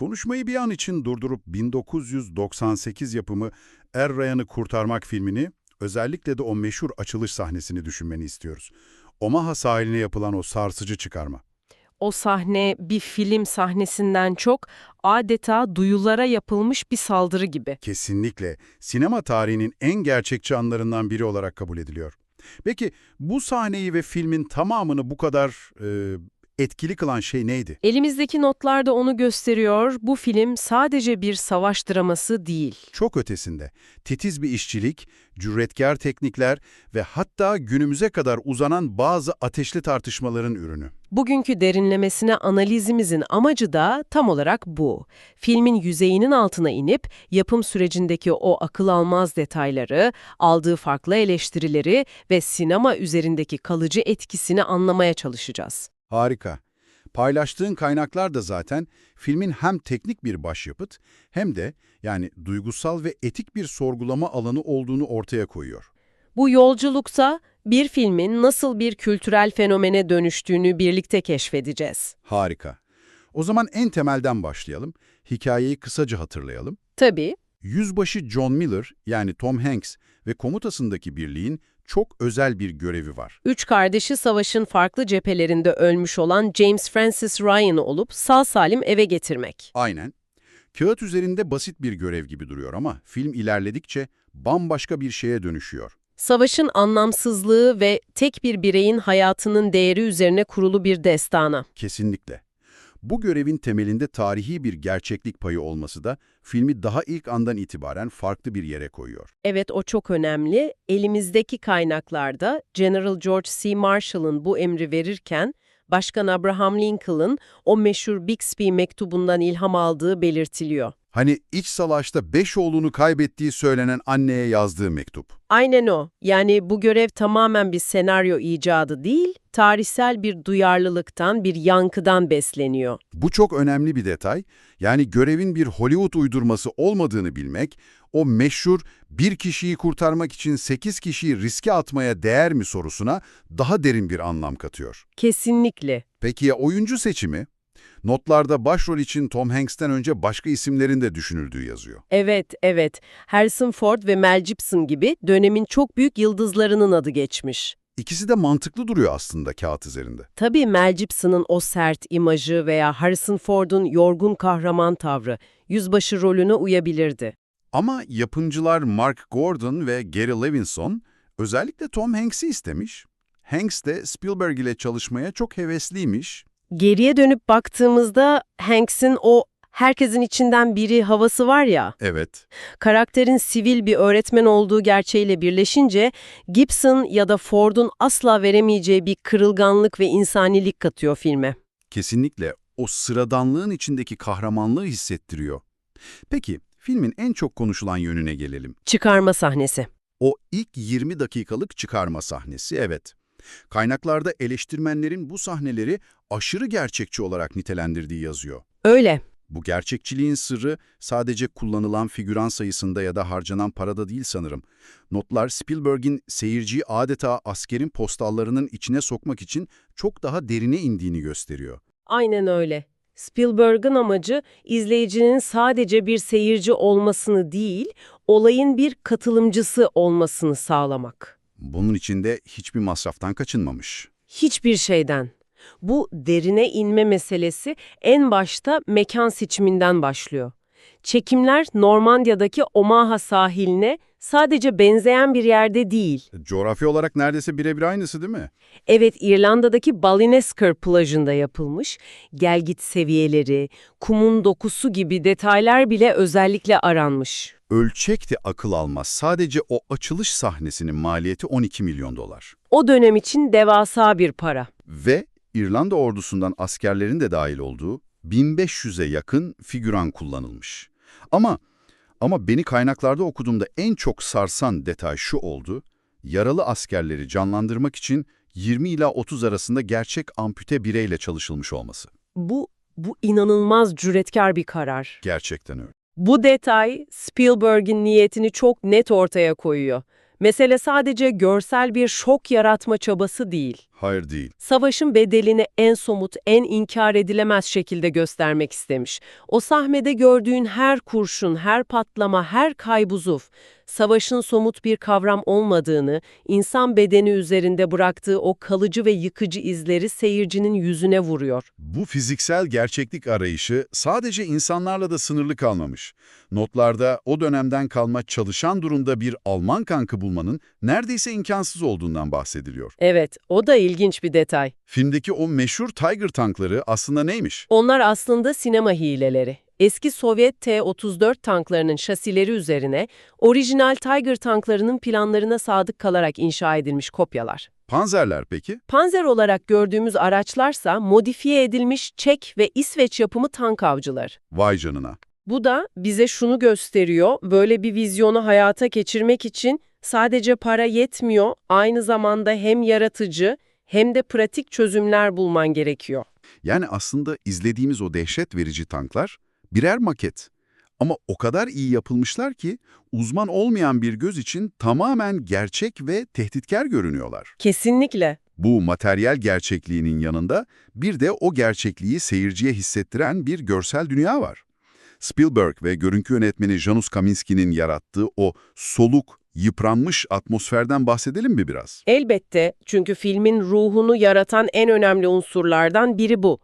Konuşmayı bir an için durdurup 1998 yapımı Er Ryan'ı Kurtarmak filmini, özellikle de o meşhur açılış sahnesini düşünmeni istiyoruz. Omaha sahiline yapılan o sarsıcı çıkarma. O sahne bir film sahnesinden çok adeta duyulara yapılmış bir saldırı gibi. Kesinlikle sinema tarihinin en gerçekçi anlarından biri olarak kabul ediliyor. Peki bu sahneyi ve filmin tamamını bu kadar e, etkili kılan şey neydi? Elimizdeki notlar da onu gösteriyor. Bu film sadece bir savaş draması değil. Çok ötesinde titiz bir işçilik, cüretkar teknikler ve hatta günümüze kadar uzanan bazı ateşli tartışmaların ürünü. Bugünkü derinlemesine analizimizin amacı da tam olarak bu. Filmin yüzeyinin altına inip yapım sürecindeki o akıl almaz detayları, aldığı farklı eleştirileri ve sinema üzerindeki kalıcı etkisini anlamaya çalışacağız. Harika. Paylaştığın kaynaklar da zaten filmin hem teknik bir başyapıt hem de yani duygusal ve etik bir sorgulama alanı olduğunu ortaya koyuyor. Bu yolculukta bir filmin nasıl bir kültürel fenomene dönüştüğünü birlikte keşfedeceğiz. Harika. O zaman en temelden başlayalım. Hikayeyi kısaca hatırlayalım. Tabii, Yüzbaşı John Miller yani Tom Hanks ve komutasındaki birliğin çok özel bir görevi var. üç kardeşi savaşın farklı cephelerinde ölmüş olan James Francis Ryan'ı olup sağ salim eve getirmek. Aynen. Kağıt üzerinde basit bir görev gibi duruyor ama film ilerledikçe bambaşka bir şeye dönüşüyor. Savaşın anlamsızlığı ve tek bir bireyin hayatının değeri üzerine kurulu bir destana. Kesinlikle. Bu görevin temelinde tarihi bir gerçeklik payı olması da filmi daha ilk andan itibaren farklı bir yere koyuyor. Evet o çok önemli. Elimizdeki kaynaklarda General George C. Marshall'ın bu emri verirken Başkan Abraham Lincoln'ın o meşhur Bixby mektubundan ilham aldığı belirtiliyor. Hani iç savaşta beş oğlunu kaybettiği söylenen anneye yazdığı mektup. Aynen o. Yani bu görev tamamen bir senaryo icadı değil, tarihsel bir duyarlılıktan, bir yankıdan besleniyor. Bu çok önemli bir detay. Yani görevin bir Hollywood uydurması olmadığını bilmek, o meşhur bir kişiyi kurtarmak için sekiz kişiyi riske atmaya değer mi sorusuna daha derin bir anlam katıyor. Kesinlikle. Peki ya oyuncu seçimi? Notlarda başrol için Tom Hanks'ten önce başka isimlerin de düşünüldüğü yazıyor. Evet, evet. Harrison Ford ve Mel Gibson gibi dönemin çok büyük yıldızlarının adı geçmiş. İkisi de mantıklı duruyor aslında kağıt üzerinde. Tabii Mel Gibson'ın o sert imajı veya Harrison Ford'un yorgun kahraman tavrı yüzbaşı rolüne uyabilirdi. Ama yapımcılar Mark Gordon ve Gary Levinson özellikle Tom Hanks'i istemiş. Hanks de Spielberg ile çalışmaya çok hevesliymiş. Geriye dönüp baktığımızda Hanks'in o herkesin içinden biri havası var ya, Evet, karakterin sivil bir öğretmen olduğu gerçeğiyle birleşince Gibson ya da Ford'un asla veremeyeceği bir kırılganlık ve insanilik katıyor filme. kesinlikle o sıradanlığın içindeki kahramanlığı hissettiriyor. Peki, filmin en çok konuşulan yönüne gelelim. Çıkarma sahnesi. O ilk 20 dakikalık çıkarma sahnesi, evet. Kaynaklarda eleştirmenlerin bu sahneleri aşırı gerçekçi olarak nitelendirdiği yazıyor. Öyle. Bu gerçekçiliğin sırrı sadece kullanılan figüran sayısında ya da harcanan parada değil sanırım. Notlar Spielberg'in seyirciyi adeta askerin postallarının içine sokmak için çok daha derine indiğini gösteriyor. Aynen öyle. Spielberg'ın amacı izleyicinin sadece bir seyirci olmasını değil, olayın bir katılımcısı olmasını sağlamak. Bunun için de hiçbir masraftan kaçınmamış. Hiçbir şeyden. Bu derine inme meselesi en başta mekan seçiminden başlıyor. Çekimler Normandiya'daki Omaha sahiline sadece benzeyen bir yerde değil. Coğrafya olarak neredeyse birebir aynısı değil mi? Evet İrlanda'daki Ballinesker plajında yapılmış, gelgit seviyeleri, kumun dokusu gibi detaylar bile özellikle aranmış. Ölçek de akıl almaz. Sadece o açılış sahnesinin maliyeti 12 milyon dolar. O dönem için devasa bir para. Ve İrlanda ordusundan askerlerin de dahil olduğu 1500'e yakın figüran kullanılmış. Ama ama beni kaynaklarda okuduğumda en çok sarsan detay şu oldu. Yaralı askerleri canlandırmak için 20 ila 30 arasında gerçek ampute bireyle çalışılmış olması. Bu, bu inanılmaz cüretkar bir karar. Gerçekten öyle. Bu detay Spielberg'in niyetini çok net ortaya koyuyor. Mesele sadece görsel bir şok yaratma çabası değil. Hayır değil. Savaşın bedelini en somut, en inkar edilemez şekilde göstermek istemiş. O sahnede gördüğün her kurşun, her patlama, her kaybuzuf, savaşın somut bir kavram olmadığını, insan bedeni üzerinde bıraktığı o kalıcı ve yıkıcı izleri seyircinin yüzüne vuruyor. Bu fiziksel gerçeklik arayışı sadece insanlarla da sınırlı kalmamış. Notlarda o dönemden kalma çalışan durumda bir Alman kankı bulmanın neredeyse imkansız olduğundan bahsediliyor. Evet, o da ilginç bir detay. Filmdeki o meşhur Tiger tankları aslında neymiş? Onlar aslında sinema hileleri. Eski Sovyet T-34 tanklarının şasileri üzerine orijinal Tiger tanklarının planlarına sadık kalarak inşa edilmiş kopyalar. Panzerler peki? Panzer olarak gördüğümüz araçlarsa modifiye edilmiş Çek ve İsveç yapımı tank avcıları. Vay canına. Bu da bize şunu gösteriyor, böyle bir vizyonu hayata geçirmek için sadece para yetmiyor, aynı zamanda hem yaratıcı hem de pratik çözümler bulman gerekiyor. Yani aslında izlediğimiz o dehşet verici tanklar birer maket. Ama o kadar iyi yapılmışlar ki uzman olmayan bir göz için tamamen gerçek ve tehditkar görünüyorlar. Kesinlikle. Bu materyal gerçekliğinin yanında bir de o gerçekliği seyirciye hissettiren bir görsel dünya var. Spielberg ve görüntü yönetmeni Janusz Kaminski'nin yarattığı o soluk, yıpranmış atmosferden bahsedelim mi biraz? Elbette çünkü filmin ruhunu yaratan en önemli unsurlardan biri bu.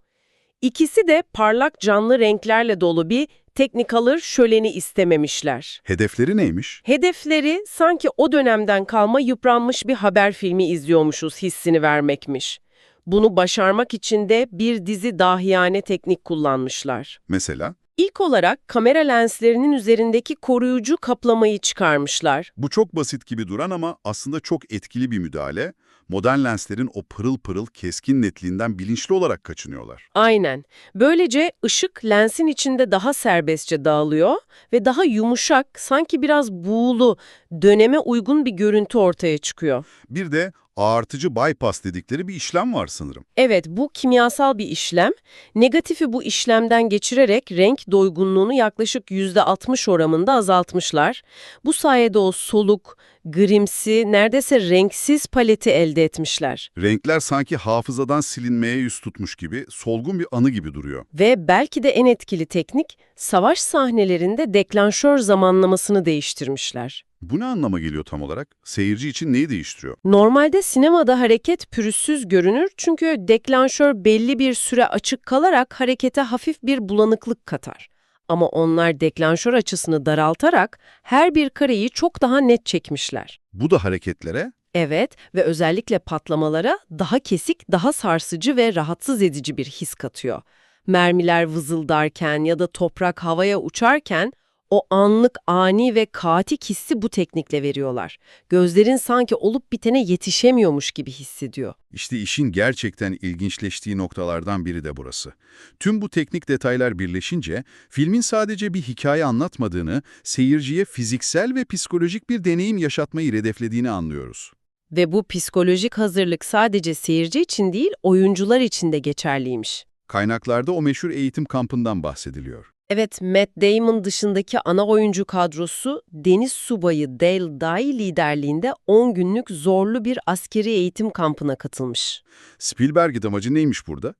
İkisi de parlak canlı renklerle dolu bir Technicolor şöleni istememişler. Hedefleri neymiş? Hedefleri sanki o dönemden kalma yıpranmış bir haber filmi izliyormuşuz hissini vermekmiş. Bunu başarmak için de bir dizi dahiyane teknik kullanmışlar. Mesela? İlk olarak kamera lenslerinin üzerindeki koruyucu kaplamayı çıkarmışlar. Bu çok basit gibi duran ama aslında çok etkili bir müdahale. Modern lenslerin o pırıl pırıl keskin netliğinden bilinçli olarak kaçınıyorlar. Aynen. Böylece ışık lensin içinde daha serbestçe dağılıyor ve daha yumuşak, sanki biraz buğulu, döneme uygun bir görüntü ortaya çıkıyor. Bir de ağartıcı bypass dedikleri bir işlem var sanırım. Evet, bu kimyasal bir işlem. Negatifi bu işlemden geçirerek renk doygunluğunu yaklaşık %60 oranında azaltmışlar. Bu sayede o soluk, grimsi, neredeyse renksiz paleti elde etmişler. Renkler sanki hafızadan silinmeye yüz tutmuş gibi, solgun bir anı gibi duruyor. Ve belki de en etkili teknik, savaş sahnelerinde deklanşör zamanlamasını değiştirmişler. Bu ne anlama geliyor tam olarak? Seyirci için neyi değiştiriyor? Normalde sinemada hareket pürüzsüz görünür çünkü deklanşör belli bir süre açık kalarak harekete hafif bir bulanıklık katar. Ama onlar deklanşör açısını daraltarak her bir kareyi çok daha net çekmişler. Bu da hareketlere Evet ve özellikle patlamalara daha kesik, daha sarsıcı ve rahatsız edici bir his katıyor. Mermiler vızıldarken ya da toprak havaya uçarken o anlık ani ve katik hissi bu teknikle veriyorlar. Gözlerin sanki olup bitene yetişemiyormuş gibi hissediyor. İşte işin gerçekten ilginçleştiği noktalardan biri de burası. Tüm bu teknik detaylar birleşince filmin sadece bir hikaye anlatmadığını, seyirciye fiziksel ve psikolojik bir deneyim yaşatmayı hedeflediğini anlıyoruz. Ve bu psikolojik hazırlık sadece seyirci için değil, oyuncular için de geçerliymiş. Kaynaklarda o meşhur eğitim kampından bahsediliyor. Evet, Matt Damon dışındaki ana oyuncu kadrosu deniz subayı Dale Dye liderliğinde 10 günlük zorlu bir askeri eğitim kampına katılmış. Spielberg'in amacı neymiş burada?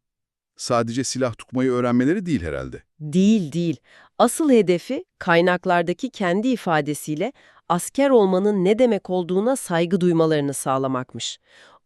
Sadece silah tutmayı öğrenmeleri değil herhalde. Değil değil. Asıl hedefi kaynaklardaki kendi ifadesiyle asker olmanın ne demek olduğuna saygı duymalarını sağlamakmış.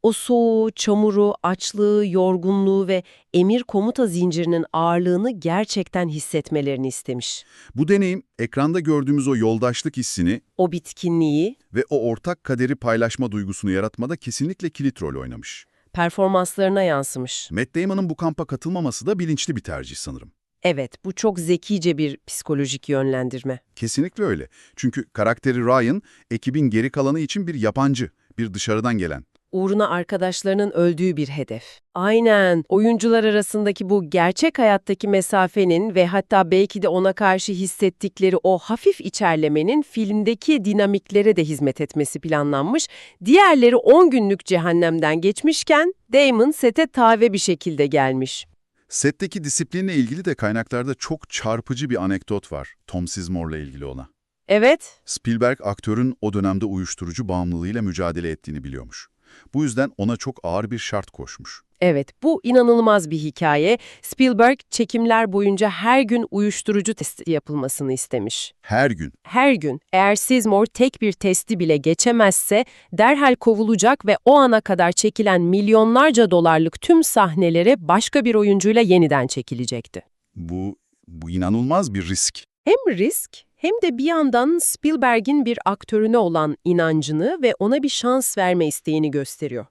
O soğuğu, çamuru, açlığı, yorgunluğu ve emir komuta zincirinin ağırlığını gerçekten hissetmelerini istemiş. Bu deneyim, ekranda gördüğümüz o yoldaşlık hissini O bitkinliği, ve o ortak kaderi paylaşma duygusunu yaratmada kesinlikle kilit rol oynamış. performanslarına yansımış. Matt Damon'ın bu kampa katılmaması da bilinçli bir tercih sanırım. Evet, bu çok zekice bir psikolojik yönlendirme. Kesinlikle öyle. Çünkü karakteri Ryan, ekibin geri kalanı için bir yabancı, bir dışarıdan gelen. Uğruna arkadaşlarının öldüğü bir hedef. Aynen, oyuncular arasındaki bu gerçek hayattaki mesafenin ve hatta belki de ona karşı hissettikleri o hafif içerlemenin filmdeki dinamiklere de hizmet etmesi planlanmış. Diğerleri 10 günlük cehennemden geçmişken Damon sete taze bir şekilde gelmiş. Setteki disiplinle ilgili de kaynaklarda çok çarpıcı bir anekdot var. Tom Sizmore'la ilgili ona. Evet, Spielberg aktörün o dönemde uyuşturucu bağımlılığıyla mücadele ettiğini biliyormuş. Bu yüzden ona çok ağır bir şart koşmuş. Evet, bu inanılmaz bir hikaye. Spielberg çekimler boyunca her gün uyuşturucu testi yapılmasını istemiş. Her gün. Her gün eğer Sizemore tek bir testi bile geçemezse derhal kovulacak ve o ana kadar çekilen milyonlarca dolarlık tüm sahneleri başka bir oyuncuyla yeniden çekilecekti. Bu, bu inanılmaz bir risk. Hem risk hem de bir yandan Spielberg'in bir aktörüne olan inancını ve ona bir şans verme isteğini gösteriyor.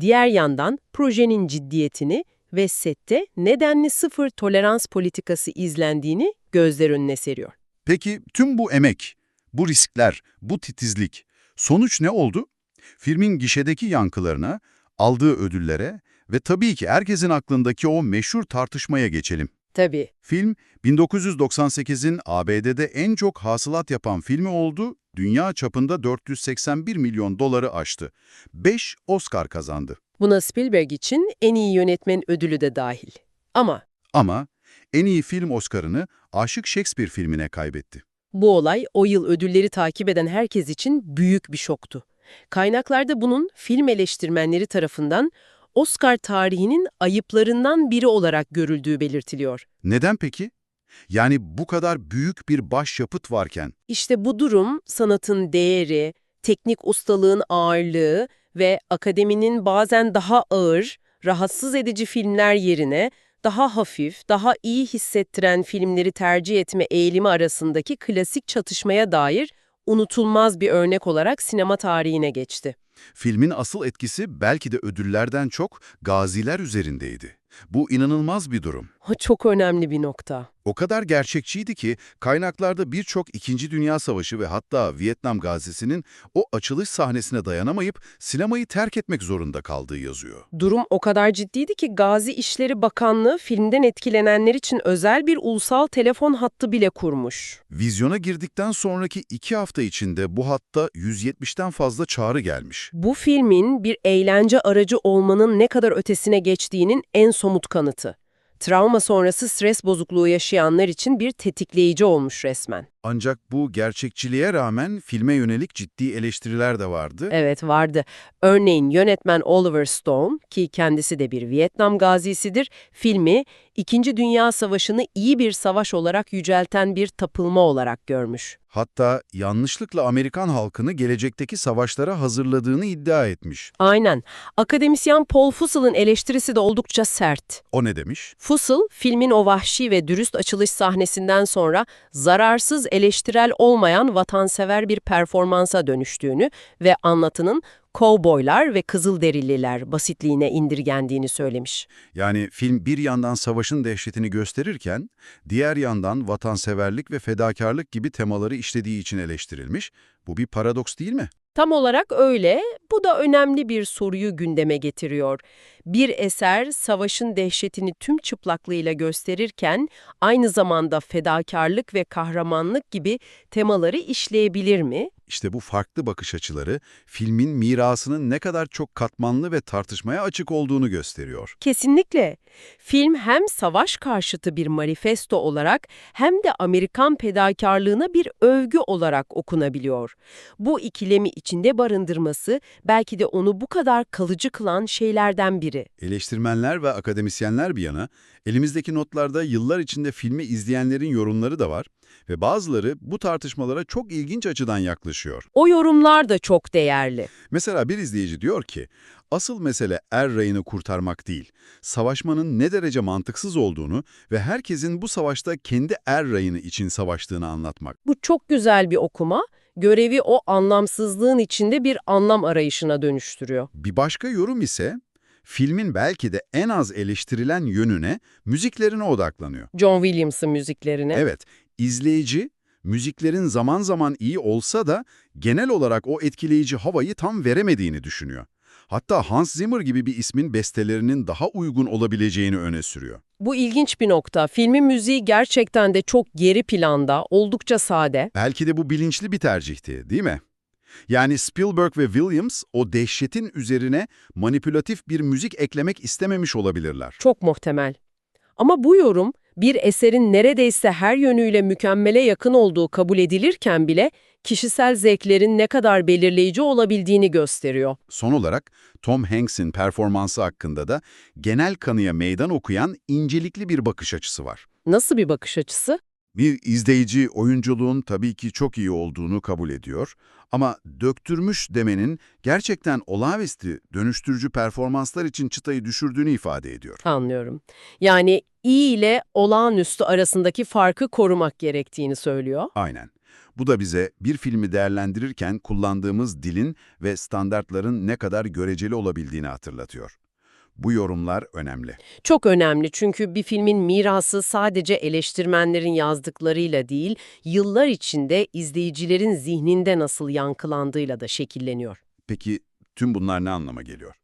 Diğer yandan projenin ciddiyetini ve sette nedenli sıfır tolerans politikası izlendiğini gözler önüne seriyor. Peki tüm bu emek, bu riskler, bu titizlik, sonuç ne oldu? Filmin gişedeki yankılarına, aldığı ödüllere ve tabii ki herkesin aklındaki o meşhur tartışmaya geçelim. Tabii. Film, 1998'in ABD'de en çok hasılat yapan filmi oldu, dünya çapında 481 milyon doları aştı. 5 Oscar kazandı. Buna Spielberg için en iyi yönetmen ödülü de dahil. Ama Ama en iyi film Oscar'ını Aşık Shakespeare filmine kaybetti. bu olay o yıl ödülleri takip eden herkes için büyük bir şoktu. Kaynaklarda bunun film eleştirmenleri tarafından Oscar tarihinin ayıplarından biri olarak görüldüğü belirtiliyor. Neden peki? Yani bu kadar büyük bir başyapıt varken İşte bu durum sanatın değeri, teknik ustalığın ağırlığı ve akademinin bazen daha ağır, rahatsız edici filmler yerine daha hafif, daha iyi hissettiren filmleri tercih etme eğilimi arasındaki klasik çatışmaya dair unutulmaz bir örnek olarak sinema tarihine geçti. Filmin asıl etkisi belki de ödüllerden çok gaziler üzerindeydi. Bu inanılmaz bir durum. O çok önemli bir nokta. O kadar gerçekçiydi ki kaynaklarda birçok İkinci Dünya Savaşı ve hatta Vietnam gazisinin o açılış sahnesine dayanamayıp sinemayı terk etmek zorunda kaldığı yazıyor. Durum o kadar ciddiydi ki Gazi İşleri Bakanlığı filmden etkilenenler için özel bir ulusal telefon hattı bile kurmuş. Vizyona girdikten sonraki iki hafta içinde bu hatta 170'ten fazla çağrı gelmiş. Bu filmin bir eğlence aracı olmanın ne kadar ötesine geçtiğinin en somut kanıtı. Travma sonrası stres bozukluğu yaşayanlar için bir tetikleyici olmuş resmen. Ancak bu gerçekçiliğe rağmen filme yönelik ciddi eleştiriler de vardı. Evet vardı. Örneğin yönetmen Oliver Stone ki kendisi de bir Vietnam gazisidir, filmi İkinci Dünya Savaşı'nı iyi bir savaş olarak yücelten bir tapılma olarak görmüş. Hatta yanlışlıkla Amerikan halkını gelecekteki savaşlara hazırladığını iddia etmiş. Aynen. Akademisyen Paul Fussell'ın eleştirisi de oldukça sert. O ne demiş? Fussell, filmin o vahşi ve dürüst açılış sahnesinden sonra zararsız eleştirel olmayan vatansever bir performansa dönüştüğünü ve anlatının kovboylar ve kızılderililer basitliğine indirgendiğini söylemiş. Yani film bir yandan savaşın dehşetini gösterirken, diğer yandan vatanseverlik ve fedakarlık gibi temaları işlediği için eleştirilmiş. Bu bir paradoks değil mi? Tam olarak öyle, bu da önemli bir soruyu gündeme getiriyor. Bir eser savaşın dehşetini tüm çıplaklığıyla gösterirken aynı zamanda fedakarlık ve kahramanlık gibi temaları işleyebilir mi? İşte bu farklı bakış açıları filmin mirasının ne kadar çok katmanlı ve tartışmaya açık olduğunu gösteriyor. Kesinlikle. Film hem savaş karşıtı bir manifesto olarak hem de Amerikan fedakarlığına bir övgü olarak okunabiliyor. Bu ikilemi içinde barındırması belki de onu bu kadar kalıcı kılan şeylerden biri. Eleştirmenler ve akademisyenler bir yana, elimizdeki notlarda yıllar içinde filmi izleyenlerin yorumları da var ve bazıları bu tartışmalara çok ilginç açıdan yaklaşıyor. O yorumlar da çok değerli. Mesela bir izleyici diyor ki, asıl mesele er rayını kurtarmak değil, savaşmanın ne derece mantıksız olduğunu ve herkesin bu savaşta kendi er rayını için savaştığını anlatmak. Bu çok güzel bir okuma. Görevi o anlamsızlığın içinde bir anlam arayışına dönüştürüyor. Bir başka yorum ise, filmin belki de en az eleştirilen yönüne, müziklerine odaklanıyor. John Williams'ın müziklerine. Evet, izleyici, müziklerin zaman zaman iyi olsa da genel olarak o etkileyici havayı tam veremediğini düşünüyor. Hatta Hans Zimmer gibi bir ismin bestelerinin daha uygun olabileceğini öne sürüyor. Bu ilginç bir nokta. Filmin müziği gerçekten de çok geri planda, oldukça sade. Belki de bu bilinçli bir tercihti, değil mi? Yani Spielberg ve Williams o dehşetin üzerine manipülatif bir müzik eklemek istememiş olabilirler. Çok muhtemel. Ama bu yorum bir eserin neredeyse her yönüyle mükemmele yakın olduğu kabul edilirken bile kişisel zevklerin ne kadar belirleyici olabildiğini gösteriyor. Son olarak Tom Hanks'in performansı hakkında da genel kanıya meydan okuyan incelikli bir bakış açısı var. Nasıl bir bakış açısı? Bir izleyici oyunculuğun tabii ki çok iyi olduğunu kabul ediyor ama döktürmüş demenin gerçekten olağanüstü dönüştürücü performanslar için çıtayı düşürdüğünü ifade ediyor. Anlıyorum. Yani iyi ile olağanüstü arasındaki farkı korumak gerektiğini söylüyor. Aynen. Bu da bize bir filmi değerlendirirken kullandığımız dilin ve standartların ne kadar göreceli olabildiğini hatırlatıyor. Bu yorumlar önemli. Çok önemli çünkü bir filmin mirası sadece eleştirmenlerin yazdıklarıyla değil, yıllar içinde izleyicilerin zihninde nasıl yankılandığıyla da şekilleniyor. Peki tüm bunlar ne anlama geliyor?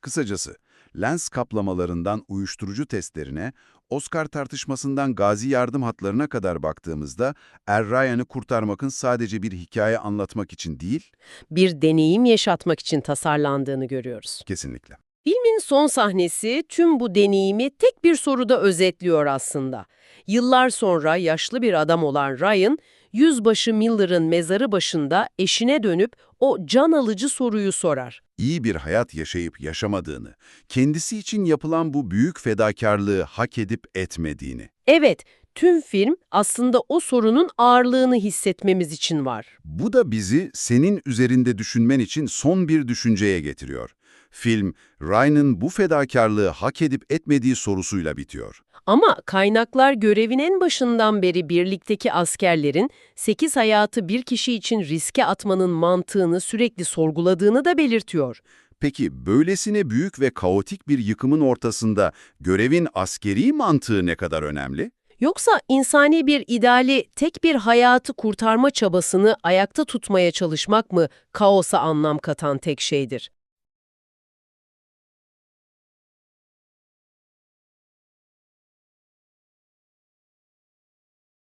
Kısacası, lens kaplamalarından uyuşturucu testlerine, Oscar tartışmasından gazi yardım hatlarına kadar baktığımızda, Er Ryan'ı kurtarmakın sadece bir hikaye anlatmak için değil, Bir deneyim yaşatmak için tasarlandığını görüyoruz. kesinlikle. Filmin son sahnesi tüm bu deneyimi tek bir soruda özetliyor aslında. Yıllar sonra yaşlı bir adam olan Ryan, yüzbaşı Miller'ın mezarı başında eşine dönüp o can alıcı soruyu sorar. İyi bir hayat yaşayıp yaşamadığını, kendisi için yapılan bu büyük fedakarlığı hak edip etmediğini. Evet, tüm film aslında o sorunun ağırlığını hissetmemiz için var. Bu da bizi senin üzerinde düşünmen için son bir düşünceye getiriyor. Film, Ryan'ın bu fedakarlığı hak edip etmediği sorusuyla bitiyor. Ama kaynaklar görevin en başından beri birlikteki askerlerin 8 hayatı bir kişi için riske atmanın mantığını sürekli sorguladığını da belirtiyor. Peki böylesine büyük ve kaotik bir yıkımın ortasında görevin askeri mantığı ne kadar önemli? Yoksa insani bir ideali tek bir hayatı kurtarma çabasını ayakta tutmaya çalışmak mı kaosa anlam katan tek şeydir?